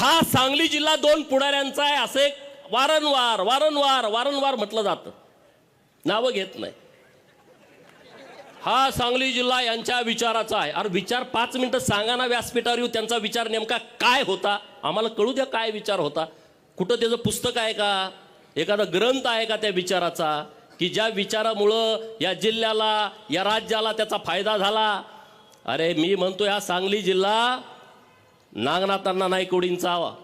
हा सांगली जिल्हा दोन पुढाऱ्यांचा आहे असे वारंवार वारंवार वारंवार म्हटलं जातं. नावं घेत नाही. हा सांगली जिल्हा यांच्या विचाराचा आहे. अरे विचार पाच मिनटं सांगा ना व्यासपीठावर येऊ त्यांचा विचार नेमका काय होता? आम्हाला कळू द्या काय विचार होता. कुठं त्याचं पुस्तक आहे का? एखादा ग्रंथ आहे का त्या विचाराचा? की ज्या विचारामुळं या जिल्ह्याला या राज्याला त्याचा फायदा झाला? अरे मी म्हणतो हा सांगली जिल्हा नागनाथांना नायकोडींचा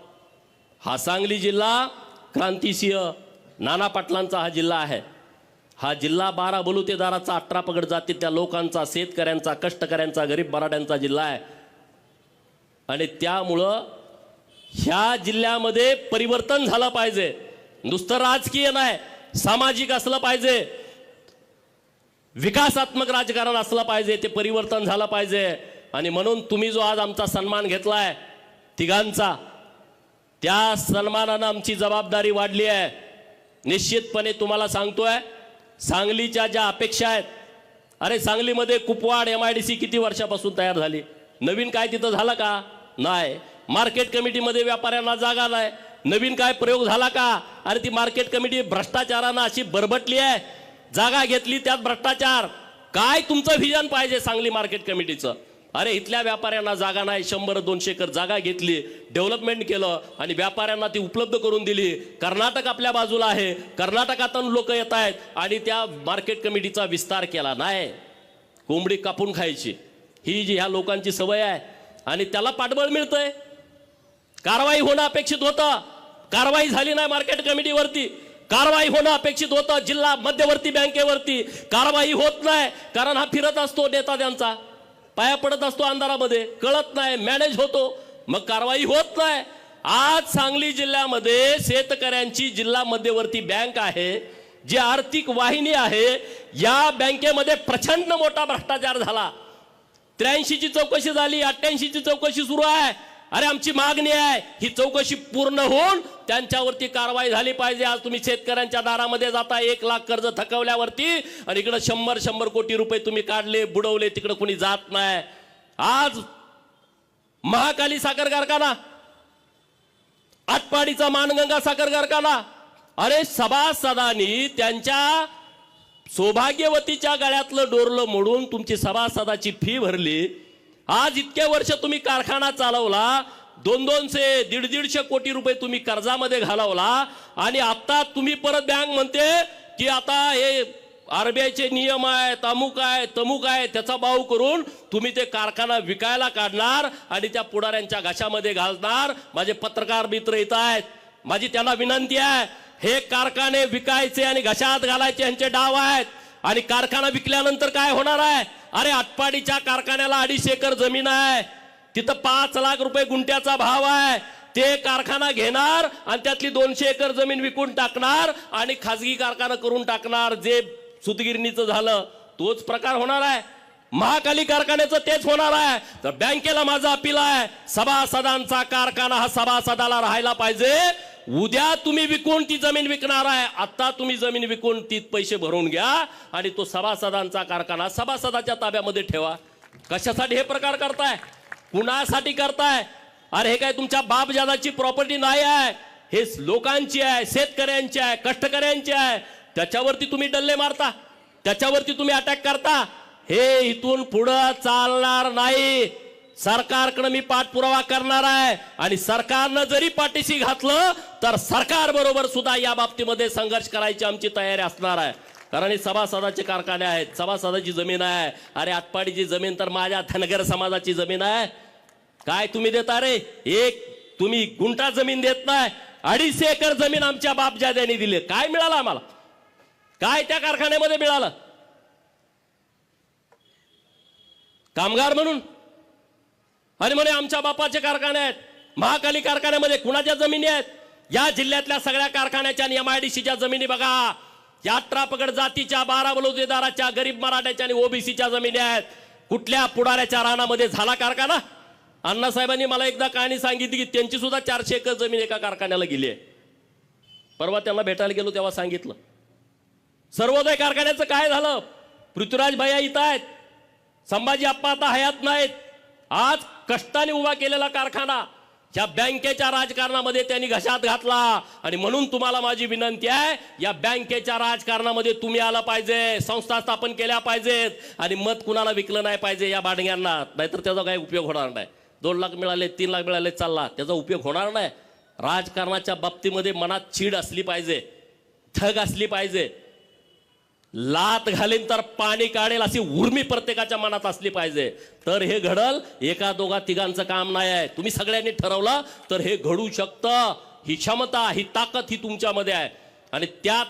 हा सांगली जिल्हा क्रांतिसिंह नाना पाटलांचा हा जिल्हा आहे. हा जिल्हा बारा बलुतेदाराचा अठरा पगड जाती त्या लोकांचा शेतकऱ्यांचा कष्टकऱ्यांचा गरीब मराठ्यांचा जिल्हा आहे. आणि त्यामुळं ह्या जिल्ह्यामध्ये परिवर्तन झालं पाहिजे. नुसतं राजकीय नाही सामाजिक असलं पाहिजे. विकासात्मक राजकारण असलं पाहिजे ते परिवर्तन झालं पाहिजे. आणि म्हणून तुम्ही जो आज आमचा सन्मान घेतला आहे तिघांचा त्या सन्मानानं आमची जबाबदारी वाढली आहे. निश्चितपणे तुम्हाला सांगतोय सांगलीच्या ज्या अपेक्षा आहेत अरे सांगलीमध्ये Kupwad M I D C किती वर्षापासून तयार झाली? नवीन काय तिथं झालं का? नाही. मार्केट कमिटीमध्ये व्यापाऱ्यांना जागा नाही. नवीन काय प्रयोग झाला का? अरे ती मार्केट कमिटी भ्रष्टाचारानं अशी बरबटली आहे. जागा घेतली त्यात भ्रष्टाचार. काय तुमचं व्हिजन पाहिजे सांगली मार्केट कमिटीचं? अरे इथल्या व्यापाऱ्यांना जागा नाही शंभर दोनशे एकर जागा घेतली डेव्हलपमेंट केलं आणि व्यापाऱ्यांना ती उपलब्ध करून दिली. कर्नाटक आपल्या बाजूला आहे कर्नाटकातून लोक येत आहेत आणि त्या मार्केट कमिटीचा विस्तार केला नाही. कोंबडी कापून खायची. ही जी ह्या लोकांची सवय आहे आणि त्याला पाठबळ मिळतंय. कारवाई होणं अपेक्षित होतं. कारवाई झाली नाही मार्केट कमिटीवरती. कारवाई होणं अपेक्षित होतं जिल्हा मध्यवर्ती बँकेवरती. कारवाई होत नाही कारण हा फिरत असतो नेता त्यांचा. पाया पडत असतो अंधारामध्ये कळत नाही मॅनेज होतो. मग कारवाई होत नाही. आज सांगली जिल्ह्यामध्ये शेतकऱ्यांची जिल्हा मध्यवर्ती बँक आहे जी आर्थिक वाहिनी आहे या बँकेमध्ये प्रचंड मोठा भ्रष्टाचार झाला. त्र्याऐंशीची चौकशी झाली अठ्ठ्याऐंशीची चौकशी सुरू आहे. अरे आमची मागणी आहे ही चौकशी पूर्ण होऊन त्यांच्यावरती कारवाई झाली पाहिजे. आज तुम्ही शेतकऱ्यांच्या दारामध्ये जाता एक लाख कर्ज थकवल्यावरती आणि इकडं शंभर शंभर कोटी रुपये तुम्ही काढले बुडवले तिकडं कुणी जात नाही. आज महाकाली साखर कारखाना आटपाडीचा मानगंगा साखर कारखाना अरे सभासदांनी त्यांच्या सौभाग्यवतीच्या गळ्यातलं डोरलं मोडून तुमची सभासदाची फी भरली. आज इतके वर्ष तुम्ही कारखाना चालवला दोन दोनशे दीड दीडशे कोटी रुपये तुम्ही कर्जामध्ये घालवला आणि आता तुम्ही परत बँक म्हणते की आता हे आरबीआयचे नियम आहेत अमुक आहे तमुक आहे त्याचा भाव करून तुम्ही ते कारखाना विकायला काढणार आणि त्या पुढाऱ्यांच्या घशामध्ये घालणार. माझे पत्रकार मित्र येत आहेत. माझी त्यांना विनंती आहे हे कारखाने विकायचे आणि घशात घालायचे यांचे डाव आहेत. आणि कारखाना विकल्यानंतर काय होणार आहे? अरे आटपाडीच्या कारखान्याला अडीच एकर जमीन आहे. तिथं पाच लाख रुपये गुंट्याचा भाव आहे. ते कारखाना घेणार आणि त्यातली दोनशे एकर जमीन विकून टाकणार आणि खाजगी कारखाना करून टाकणार. जे सुतगिरणीचं झालं तोच प्रकार होणार आहे. महाकाली कारखान्याचं तेच होणार आहे. तर बँकेला माझा अपील आहे सभासदांचा कारखाना हा सभासदाला राहायला पाहिजे. उद्या तुम्ही विकून ती जमीन विकणार आहे. आता तुम्ही जमीन विकून ती पैसे भरून घ्या आणि तो सभासदांचा कारखाना सभासदाच्या ताब्यामध्ये ठेवा. कशासाठी हे प्रकार करताय? कुणासाठी करताय? अरे हे काय तुमच्या बापजादाची प्रॉपर्टी नाही आहे? हे लोकांची आहे शेतकऱ्यांची आहे कष्टकऱ्यांची आहे. त्याच्यावरती तुम्ही डल्ले मारता. त्याच्यावरती तुम्ही अटॅक करता. हे इथून पुढं चालणार नाही. सरकारकडे मी पाठपुरावा करणार आहे. आणि सरकारनं जरी पाठीशी घातलं तर सरकार बरोबर सुद्धा या बाबतीमध्ये संघर्ष करायची आमची तयारी असणार आहे. कारण हे सभासदाचे कारखाने आहेत. सभासदाची जमीन आहे. अरे आटपाडीची जमीन तर माझ्या धनगर समाजाची जमीन आहे. काय तुम्ही देता रे? एक तुम्ही गुंठा जमीन देत नाही अडीचशे एकर जमीन आमच्या बापजाद्यांनी दिली. काय मिळालं आम्हाला? काय त्या कारखान्यामध्ये मिळालं? कामगार म्हणून? आणि म्हणे आमच्या बापाचे कारखाने आहेत महाकाली कारखान्यामध्ये कुणाच्या जमिनी आहेत? या जिल्ह्यातल्या सगळ्या कारखान्याच्या आणि एम आय डी जमिनी बघा. यात्रा पकड जातीच्या बारा बलुतेदाराच्या गरीब मराठ्याच्या आणि ओबीसीच्या जमिनी आहेत. कुठल्या पुढाऱ्याच्या रानामध्ये झाला कारखाना? अण्णासाहेबांनी मला एकदा कहाणी सांगितली की त्यांची सुद्धा चारशे एकर जमीन एका कारखान्याला गेली आहे. परवा त्यांना भेटायला गेलो तेव्हा सांगितलं. सर्वोदय कारखान्याचं काय झालं? पृथ्वीराज भैया इथं आहेत. संभाजी आप्पा आता हयात नाहीत. आज कष्टाने उभा केलेला कारखाना. या बँकेच्या राजकारणामध्ये त्यांनी घशात घातला. आणि म्हणून तुम्हाला माझी विनंती आहे या बँकेच्या राजकारणामध्ये तुम्ही आला पाहिजे संस्था स्थापन केल्या पाहिजेत. आणि मत कुणाला विकलं नाही पाहिजे या बाडग्यांना नाहीतर त्याचा काही उपयोग होणार नाही. दोन लाख मिळाले तीन लाख मिळाले चालला. त्याचा उपयोग होणार नाही. राजकारणाच्या बाबतीमध्ये मनात चीड असली पाहिजे ठग असली पाहिजे. लात घालीन तर पाणी काढेल अशी उर्मी प्रत्येकाच्या मनात असली पाहिजे. तर हे घडल एका दोघा तिघांचं काम नाही आहे. तुम्ही सगळ्यांनी ठरवलं तर हे घडू शकतं. ही क्षमता ही ताकद ही तुमच्यामध्ये आहे. आणि त्यात